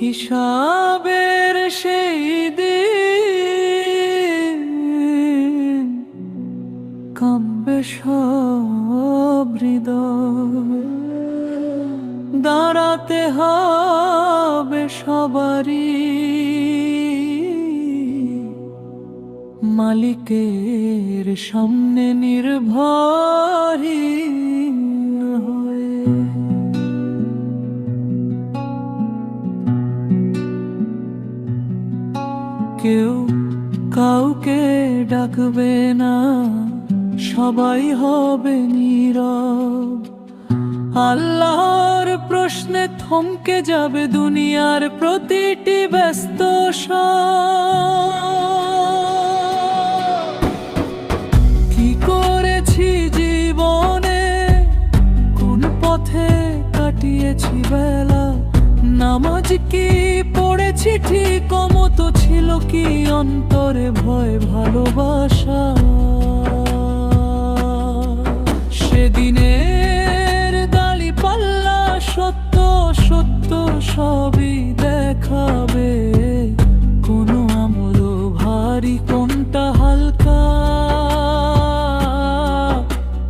হিসাবের সেই দিন কাম্বে হৃদয়। দাঁড়াতে হবে সবারই। মালিকের সামনে নির্ভরহীন হয়ে কেউ কাউকে ডাকবে না, সবাই হবে নীরব। আল্লাহর প্রশ্নে থমকে যাবে দুনিয়ার প্রতিটি ব্যস্ত। কি করেছি জীবনে? কোন পথে কাটিয়েছি বেলা? নামাজ কি পড়েছি ঠিক মতো ছিল কি অন্তরে ভয়, ভালোবাসা? সেদিনের দালি পাল্লা সত্য সত্য সবই দেখাবে। কোনো আমল ভারী, কোনটা হালকা?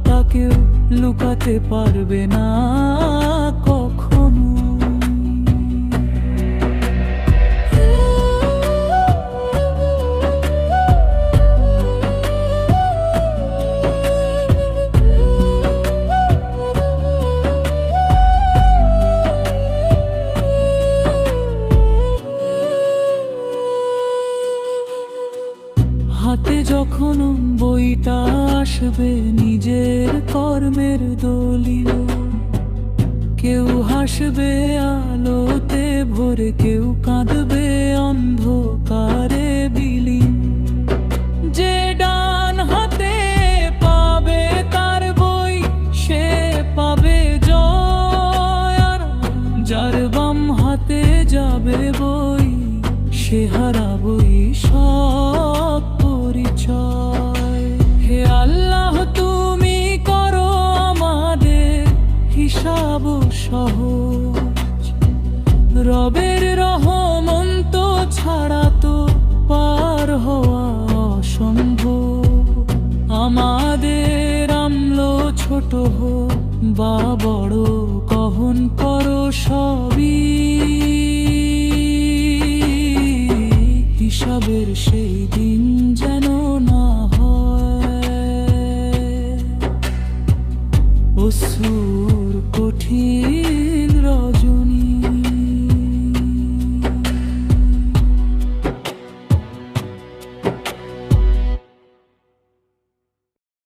তাকেও লুকাতে পারবে না। যখন বইটা আসবে নিজের কর্মের দলিল। কেউ হাসবে আলোতে ভরে, কেউ কাঁদবে অন্ধকারে বিলীন। যে ডান হাতে পাবে তার বই, সে পাবে জয়। যার বাম হাতে যাবে বই, সে হারাবই হিসাব সহজ। রবের রহমন্ত ছাড়া তো পার হওয়া অসম্ভব। আমাদের আমল ছোট হোক বা বড় কহন করো সবই হিসাবের সেই দিন কঠিন